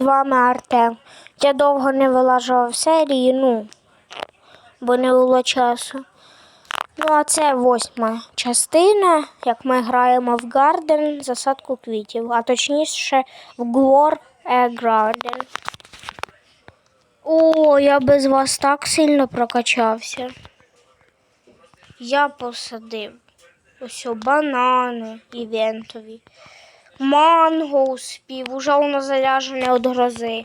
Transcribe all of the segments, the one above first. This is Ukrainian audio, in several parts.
З вами Артем. Я довго не вилажував серії, ну, бо не було часу. Ну, а це восьма частина, як ми граємо в Гарден, засадку квітів, а точніше в Глор Гарден. О, я без вас так сильно прокачався. Я посадив ось банани івентові. Манго успів, уже воно заряджене від грози.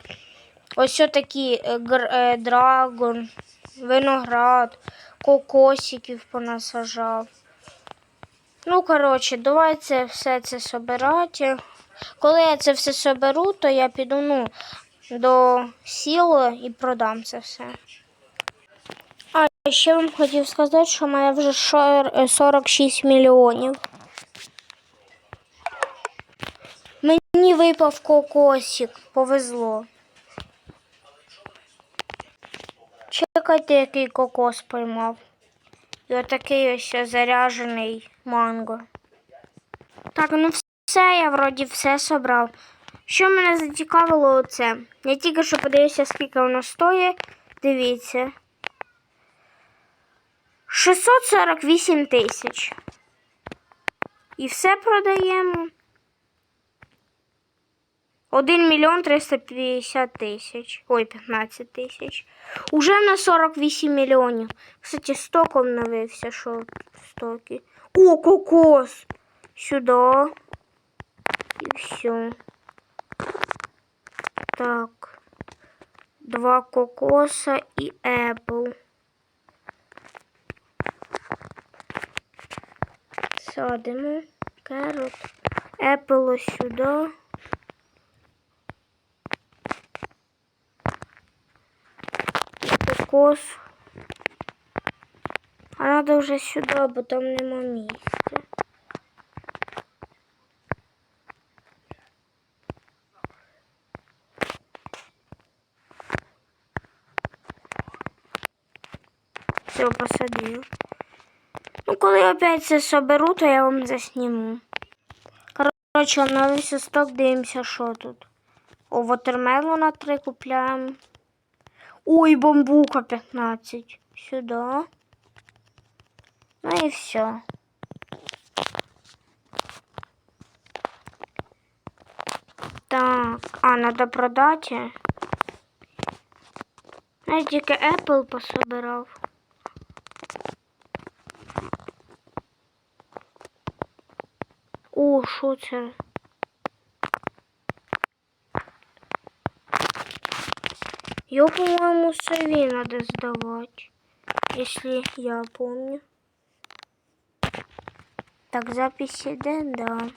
Ось такі е, е, драгон, виноград, кокосиків понасажав. Ну, коротше, давай це все це собирати. Коли я це все соберу, то я піду ну, до сіла і продам це все. А ще вам хотів сказати, що в мене вже е, 46 мільйонів. Мені випав кокосик, повезло. Чекайте, який кокос поймав. І отакий ось заряжений манго. Так, ну все, я вроді все собрав. Що мене зацікавило оце? Я тільки що подивився, скільки воно стоїть. Дивіться. 648 тисяч. І все продаємо. 1 мільйон 350 тисяч. Ой, 15 тисяч. Уже на 48 мільйонів. Кстати, сток обновився, що стоки. О, кокос! Сюди. І все. Так. Два кокоса і Apple. Садимо. Керот. Apple ось сюди. Кокос. А надо вже сюди, бо там нема місця. Все, посадив. Ну, коли я опять це соберу, то я вам засніму. Коротше, оновився сток, дивимося, що тут. О, вотермелона 3 купляємо. Ой, бамбука 15. Сюда. Ну и все. Так, а, надо продать. Я тільки Apple пособирав. О, що це? Ее, по-моему, сове надо сдавать, если я помню. Так, запись идет, да.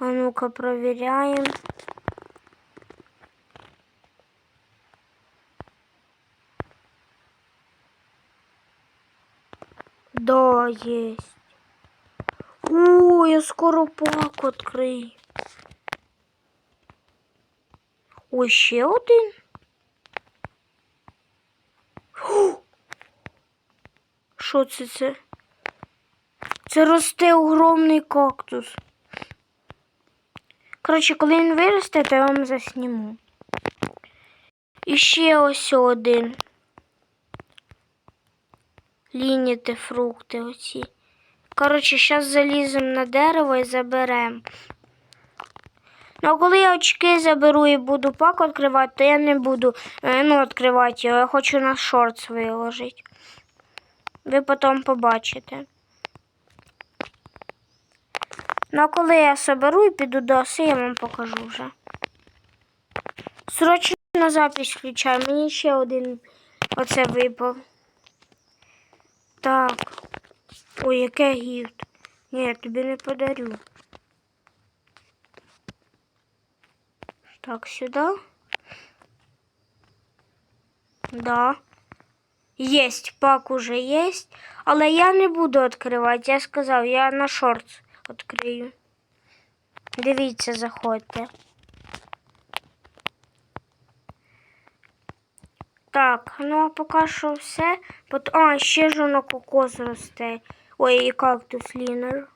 А ну-ка проверяем. Да, есть. О, я скоро пак открою. Ой, ще один. Що це це? Це росте огромний кактус. Коротше, коли він виросте, то я вам засніму. І ще ось один. Лініти фрукти оці. Коротше, зараз заліземо на дерево і заберемо. Ну, а коли я очки заберу і буду пак відкривати, то я не буду е, ну, відкривати його. Я хочу на шортс виложити. Ви потім побачите. Ну, а коли я соберу і піду до оси, я вам покажу вже. Срочно запись включаю. Мені ще один оце випав. Так. Ой, яке гіфт. Ні, я тобі не подарю. Так, сюда. Да. Есть, пак уже есть. Але я не буду відкривати. Я сказав, я на шортс відкрию. Дивіться, заходьте. Так, ну а поки що все. Пот- А, ще ж воно кокос росте. Ой, і кактус лінер.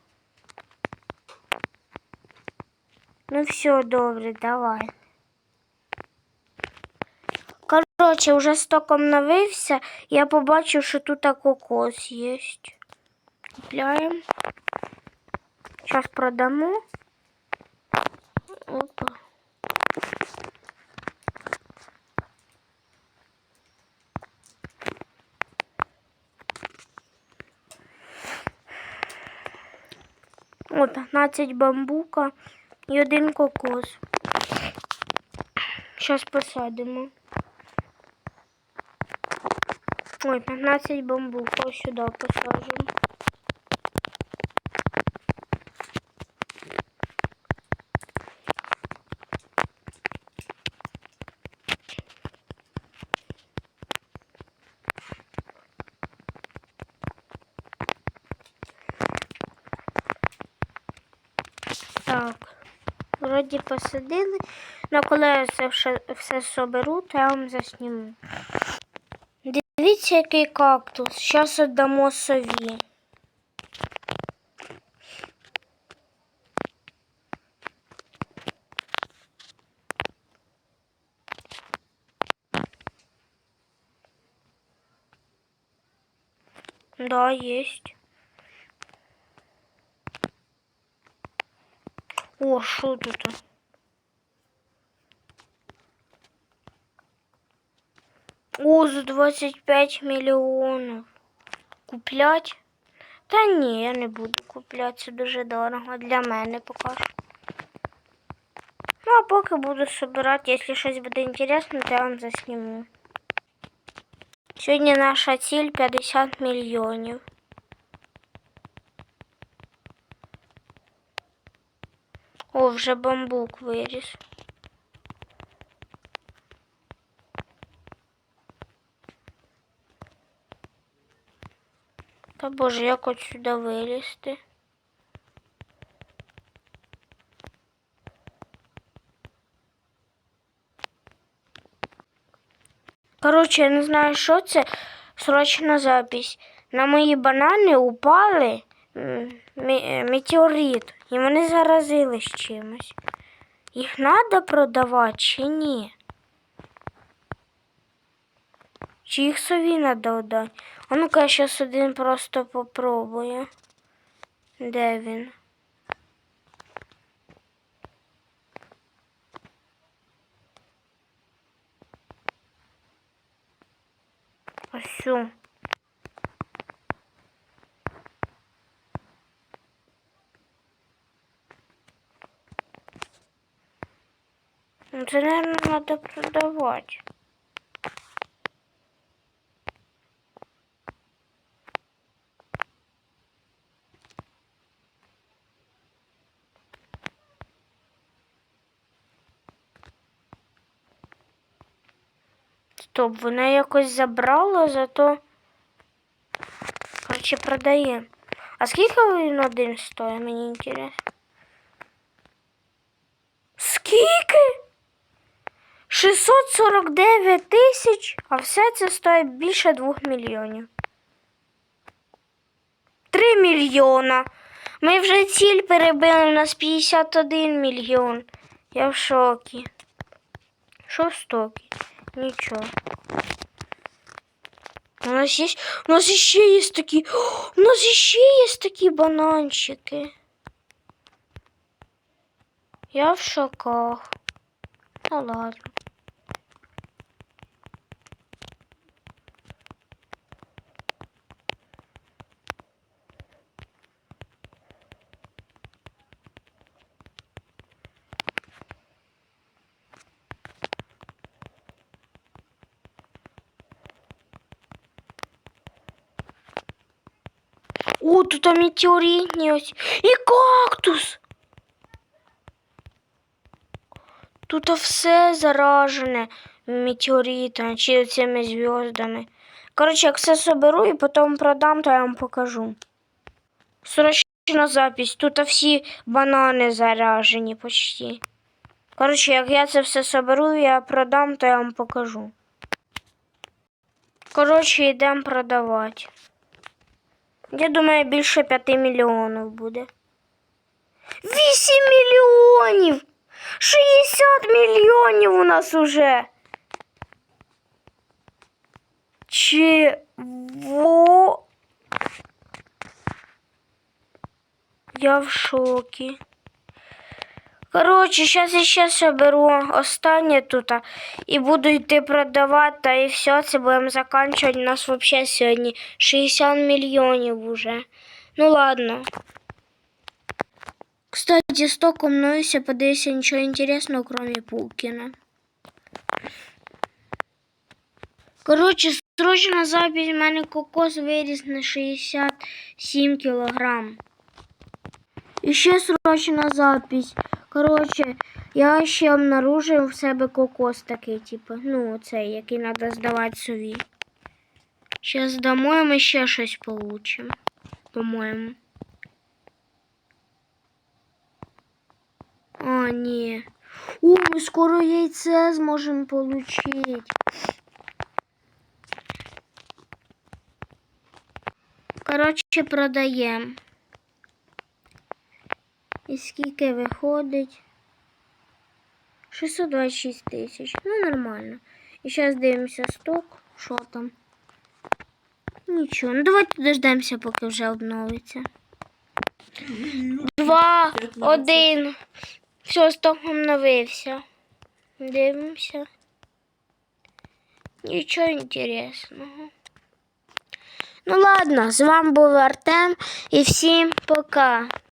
Ну все, добре, давай. Коротше, вже стоком навився, я побачив, що тут кокос є. Купляємо. Зараз продамо. Опа. О, 15 бамбука і один кокос. Зараз посадимо. Ой, 15 бамбука ось сюди посаджуємо. Так, вроді посадили. Ну, коли я все, все соберу, то я вам засніму. Дивіться, який кактус. Зараз віддамо сові. Да, есть. О, що тут? О, за 25 мільйонів. Куплять? Та ні, я не буду купляти, це дуже дорого для мене поки що. Ну, а поки буду собирати, якщо щось буде інтересно, то я вам засніму. Сьогодні наша ціль 50 мільйонів. О, вже бамбук виріс. Та боже, як от сюди вилізти? Коротше, я не знаю, що це. Срочна запись. На мої банани упали метеорит, і вони заразились чимось. Їх треба продавати чи ні? Чи їх сові треба? А ну-ка, зараз один просто попробую. Де він? Ось. Ну, Це, наверное, треба продавати. Стоп, вона якось забрала, зато. Короче, продає. А скільки він один стоїть, мені інтересно? Скільки? 649 тисяч, а все це стоїть більше 2 мільйонів. 3 мільйона. Ми вже ціль перебили, у нас 51 мільйон. Я в шокі. Що в стокі? Нічого. У нас є, у нас ще є такі, у нас ще є такі бананчики. Я в шоках. Ну ладно. О, тут там метеоритні ось. І кактус. Тут все заражене метеоритами чи цими зв'язками. Коротше, як все соберу і потім продам, то я вам покажу. Срочна запись. Тут всі банани заражені почти. Коротше, як я це все соберу, я продам, то я вам покажу. Коротше, йдемо продавати. Я думаю, більше 5 мільйонів буде. 8 мільйонів! 60 мільйонів у нас уже. Чего? Я в шокі. Коротше, зараз ще соберу останнє тут і буду йти продавати, та і все, це будемо закінчувати. У нас взагалі сьогодні 60 мільйонів уже. Ну ладно. Кстати, током мнуюся, подивися нічого інтересного, кроме Пулкіна. Коротше, срочна запись, у мене кокос виріс на 67 кілограм. І ще срочна запись. Коротше, я ще обнаружив в себе кокос такий, типу, ну, цей, який треба здавати сові. Ще здамо і ми ще щось получимо, по-моєму. А, ні. О, ми скоро яйце зможемо получить. Коротше, продаємо. І скільки виходить? 626 тисяч. Ну, нормально. І зараз дивимося сток. Що там? Нічого. Ну давайте дождемося, поки вже обновиться. Два, один. Все, сток обновився. Дивимося. Нічого інтересного. Ну ладно, з вами був Артем і всім пока.